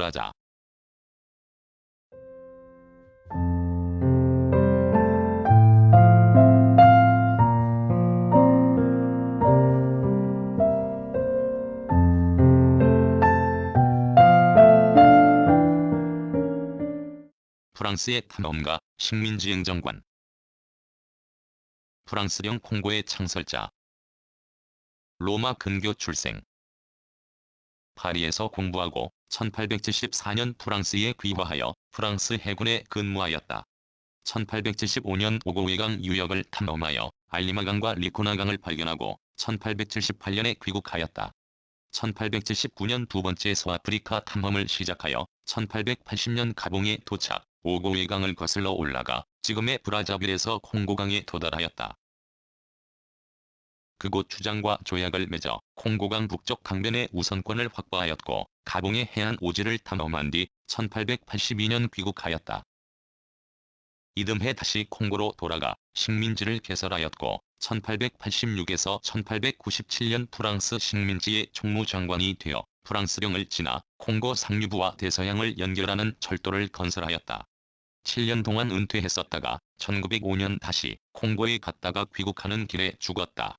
브라자. 프랑스의 탐험가 식민지 행정관. 프랑스령 콩고의 창설자. 로마 근교 출생 파리에서 공부하고 1874년 프랑스에 귀화하여 프랑스 해군에 근무하였다. 1875년 오고웨강 유역을 탐험하여 알리마강과 리코나강을 발견하고 1878년에 귀국하였다. 1879년 두 번째 서아프리카 탐험을 시작하여 1880년 가봉에 도착, 오고웨강을 거슬러 올라가 지금의 브라자빌에서 콩고강에 도달하였다. 그곳 주장과 조약을 맺어 콩고강 북쪽 강변의 우선권을 확보하였고 가봉의 해안 오지를 탐험한 뒤 1882년 귀국하였다. 이듬해 다시 콩고로 돌아가 식민지를 개설하였고 1886에서 1897년 프랑스 식민지의 총무장관이 되어 프랑스령을 지나 콩고 상류부와 대서양을 연결하는 철도를 건설하였다. 7년 동안 은퇴했었다가 1905년 다시 콩고에 갔다가 귀국하는 길에 죽었다.